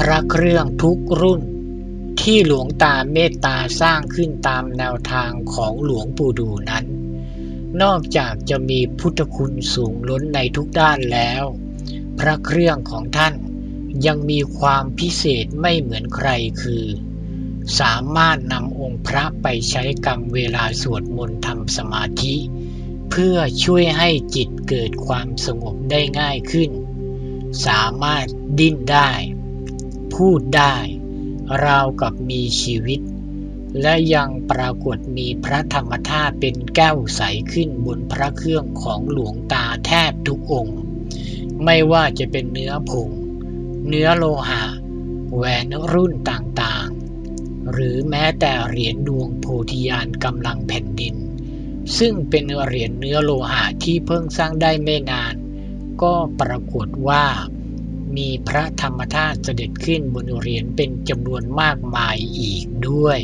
พระเครื่องทุกรุ่น ที่หลวงตาเมตตาสร้างขึ้นตามแนวทางของหลวงปู่ดูนั้น นอกจากจะมีพุทธคุณสูงล้นในทุกด้านแล้ว พระเครื่องของท่านยังมีความพิเศษไม่เหมือนใครคือ สามารถนำองค์พระไปใช้กรรมเวลาสวดมนต์ทำสมาธิ เพื่อช่วยให้จิตเกิดความสงบได้ง่ายขึ้น สามารถดิ้นได้ พูดได้ ราวกับมีชีวิต และยังปรากฏมีพระธรรมธาตุเป็นแก้วใสขึ้นบนพระเครื่องของหลวงตาแทบทุกองค์ ไม่ว่าจะเป็นเนื้อผง เนื้อโลหะ แหวนรุ่นต่างๆ หรือแม้แต่เหรียญดวงโพธิญาณกำลังแผ่นดิน ซึ่งเป็นเหรียญเนื้อโลหะที่เพิ่งสร้างได้ไม่นาน ก็ปรากฏว่า มีพระธรรมธาตุเสด็จขึ้นบนเหรียญเป็นจำนวนมากมายอีกด้วย